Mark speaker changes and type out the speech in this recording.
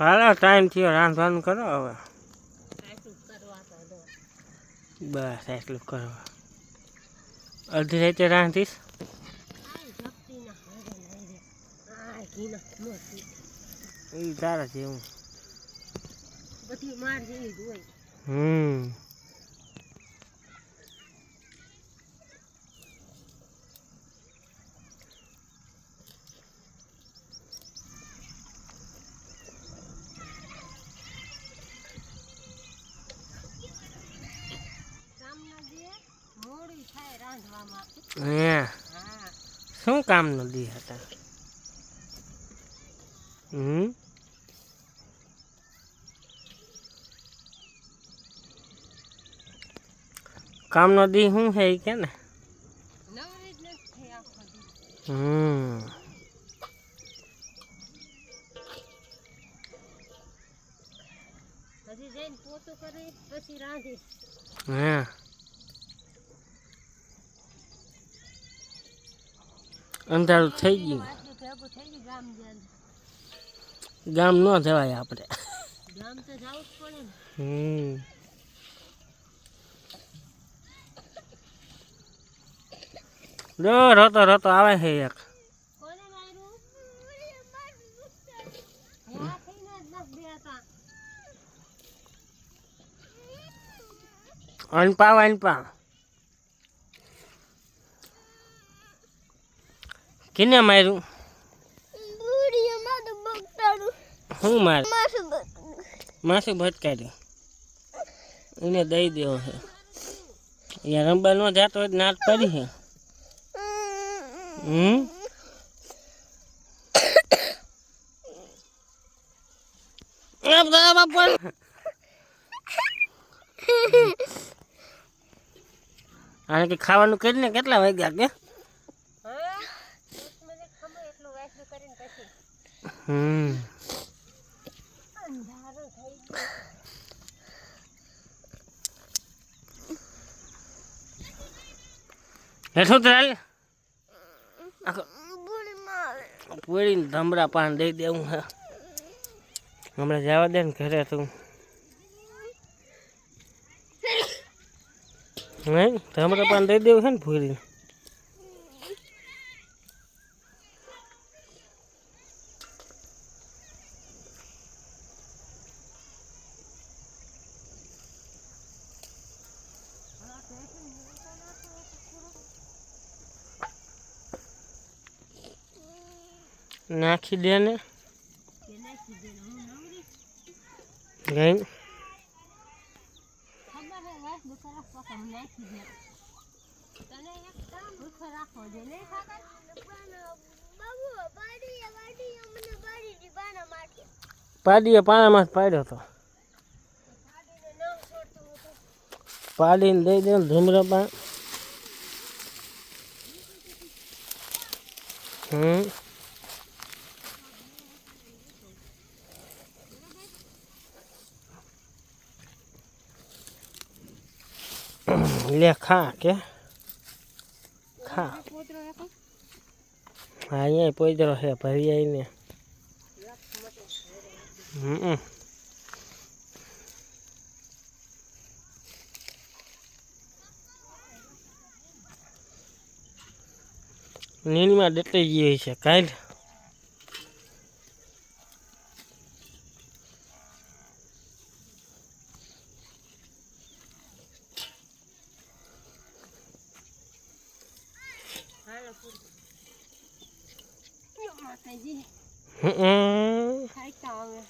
Speaker 1: હાલો time થયો. રાંધવાનું કરો હવે. બસ એટલું કરવા અડધી રાતે રાંધીશ? તારા જેવું. હમ
Speaker 2: કામના દે મોડું થાય રાંધવામાં
Speaker 1: હે. શું કામ નદી હતા? હમ? નદી શું છે એ કે ને? હમ.
Speaker 2: હજી જઈને પોતું કરી પછી રાંધીશ.
Speaker 1: હે. અંધારું થઈ ગયું.
Speaker 2: ગામ
Speaker 1: ન જવાય આપણે. હમ. રોતો રોતો આવે છે એક. અનપા અનપા કિને માર્યું? શું માર માસું ભટકાડ્યું એને દઈ દેવો છે અહીંયા રંબા નો જાતો હોય નાટ પડી છે હમ? આને કે ખાવાનું કરીને કેટલા વાગ્યા કે
Speaker 2: હા દસ મિનિટ ખમો એટલું વાસલું કરીને પછી
Speaker 1: હમ.
Speaker 2: અંધારું થઈ ગયું.
Speaker 1: હેઠું તો હાલ આખો પૂરીને ધમરા પાન દઈ દેવું હે હમણાં જવા દે ને ઘરે તું. હે? ધમરા પાન દઈ દેવું છે ને પૂરીને નાખી દે ને
Speaker 2: કે નાખી દે હું નવરી
Speaker 1: ગઈ
Speaker 2: ખબર હે વાસલું ખરાબ પાછા હું નાખી દે તને એક કામ ભૂખો રાખવો દે ને.
Speaker 1: પાડીએ પાણામાં જ પાડ્યો તો.
Speaker 2: ગાડીને ન છોડતું
Speaker 1: પાડીને દઈ દે ધૂમરા હમ. લે ખા કે? ખા? હા, અહીંયા પોઈદરો છે, ભરી આવીને હમ. નીણમાં ડટાઈ ગઈ છે કાઢ
Speaker 2: માતાજી હવે